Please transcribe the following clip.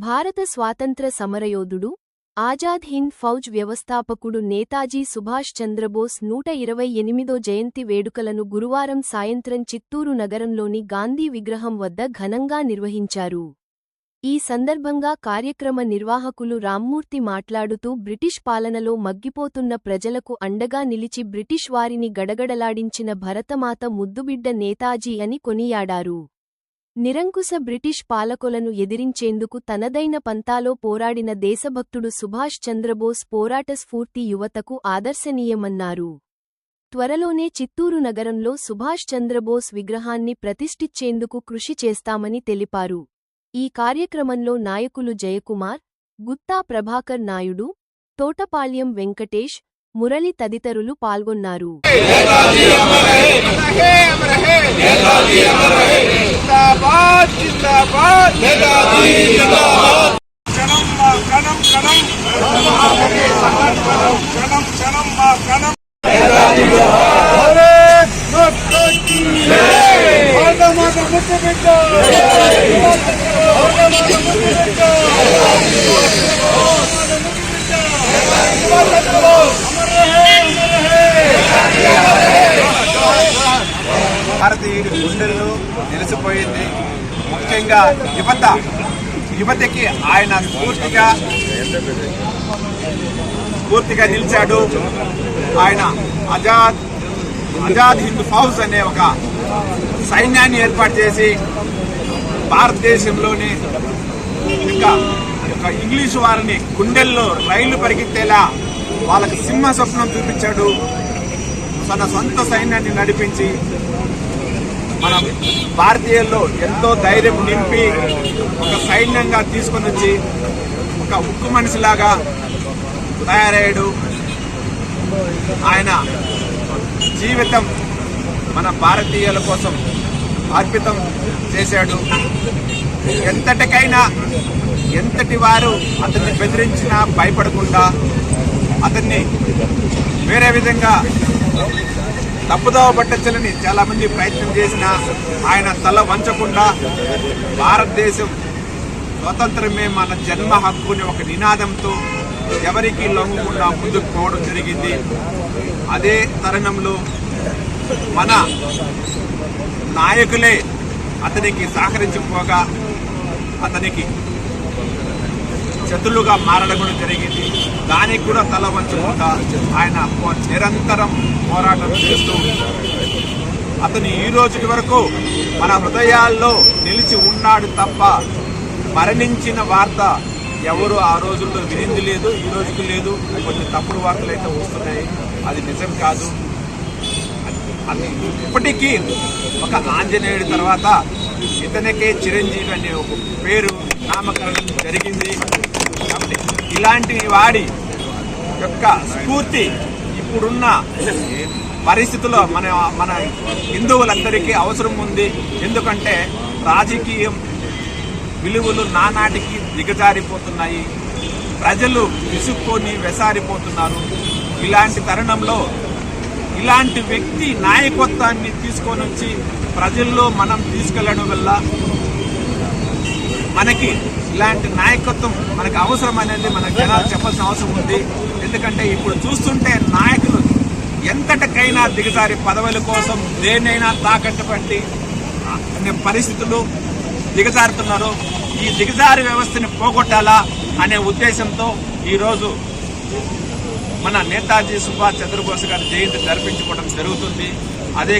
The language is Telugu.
భారత స్వాతంత్ర సమరయోధుడు ఆజాద్ హింద్ ఫౌజ్ వ్యవస్థాపకుడు నేతాజీ సుభాష్ చంద్రబోస్ నూట ఇరవై ఎనిమిదో జయంతి వేడుకలను గురువారం సాయంత్రం చిత్తూరు నగరంలోని గాంధీ విగ్రహం వద్ద ఘనంగా నిర్వహించారు. ఈ సందర్భంగా కార్యక్రమ నిర్వాహకులు రామ్మూర్తి మాట్లాడుతూ బ్రిటిష్ పాలనలో మగ్గిపోతున్న ప్రజలకు అండగా నిలిచి బ్రిటిష్ వారిని గడగడలాడించిన భరతమాత ముద్దుబిడ్డ నేతాజీ అని కొనియాడారు. నిరంకుశ బ్రిటిష్ పాలకులను ఎదిరించేందుకు తనదైన పంతాలో పోరాడిన దేశభక్తుడు సుభాష్ చంద్రబోస్ పోరాట స్ఫూర్తి యువతకు ఆదర్శనీయమన్నారు. త్వరలోనే చిత్తూరు నగరంలో సుభాష్ చంద్రబోస్ విగ్రహాన్ని ప్రతిష్ఠించేందుకు కృషి చేస్తామని తెలిపారు. ఈ కార్యక్రమంలో నాయకులు జయకుమార్ గుత్తా ప్రభాకర్ నాయుడు తోటపాళ్యం వెంకటేష్ మురళి తదితరులు పాల్గొన్నారు. జిందాబాద్! నేతాజీ జిందాబాద్ కణం కణం కణం కణం కణం మా కణం నేతాజీ జిందాబాద్ భారతీయుడి గుండెల్లో నిలిచిపోయింది ముఖ్యంగా యువత యువతకి ఆయన స్ఫూర్తిగా స్ఫూర్తిగా నిలిచాడు. ఆయన ఆజాద్ ఆజాద్ హింద్ ఫౌజ్ అనే ఒక సైన్యాన్ని ఏర్పాటు చేసి భారతదేశంలోని ఇంకా ఒక ఇంగ్లీషు వారిని గుండెల్లో రైళ్ళు పరిగెత్తేలా వాళ్ళకి సింహ స్వప్నం చూపించాడు. తన సొంత సైన్యాన్ని నడిపించి మన భారతీయుల్లో ఎంతో ధైర్యం నింపి ఒక సైన్యంగా తీసుకొని వచ్చి ఒక ఉక్కు మనిషిలాగా తయారయ్యాడు. ఆయన జీవితం మన భారతీయుల కోసం అర్పితం చేశాడు. ఎంతటికైనా ఎంతటి వారు అతన్ని బెదిరించినా భయపడకుండా అతన్ని వేరే విధంగా తప్పుదోవ పట్టించాలని చాలా మంది ప్రయత్నం చేసినా ఆయన తల వంచకుండా భారతదేశం స్వతంత్రమే మన జన్మ హక్కు అనే ఒక నినాదంతో ఎవరికి లొంగకుండా ముందుకు పోవడం జరిగింది. అదే తరుణంలో మన నాయకులే అతనికి సహకరించకపోగా అతనికి శత్రులుగా మారడం కూడా జరిగింది. దానికి కూడా తల వంచకుండా ఆయన నిరంతరం పోరాటం చేస్తూ అతను ఈ రోజుటి వరకు మన హృదయాల్లో నిలిచి ఉన్నాడు తప్ప మరణించిన వార్త ఎవరు ఆ రోజుల్లో వినింది లేదు ఈ రోజుకి లేదు. కొన్ని తప్పుడు వార్తలు అయితే వస్తున్నాయి. అది నిజం కాదు. అది ఇప్పటికీ ఒక ఆంజనేయుడి తర్వాత ఇతనికే చిరంజీవి అనే ఒక పేరు నామకరణం జరిగింది. కాబట్టి ఇలాంటి వాడి యొక్క స్ఫూర్తి ఇప్పుడున్న పరిస్థితుల్లో మన మన హిందువులందరికీ అవసరం ఉంది. ఎందుకంటే రాజకీయం విలువలు నానాటికి దిగజారిపోతున్నాయి. ప్రజలు విసుక్కొని వెసారిపోతున్నారు. ఇలాంటి తరుణంలో ఇలాంటి వ్యక్తి నాయకత్వాన్ని తీసుకొని వచ్చి ప్రజల్లో మనం తీసుకెళ్ళడం వల్ల మనకి ఇలాంటి నాయకత్వం మనకు అవసరం అనేది మన జనాలు చెప్పాల్సిన అవసరం ఉంది. ఎందుకంటే ఇప్పుడు చూస్తుంటే నాయకులు ఎంతటికైనా దిగజారి పదవుల కోసం దేనైనా తాకట్టు పెట్టి అనే పరిస్థితులు దిగజారుతున్నారు. ఈ దిగజారి వ్యవస్థని పోగొట్టాలా అనే ఉద్దేశంతో ఈరోజు మన నేతాజీ సుభాష్ చంద్రబోస్ గారి జయంతి జరిపించుకోవడం జరుగుతుంది. అదే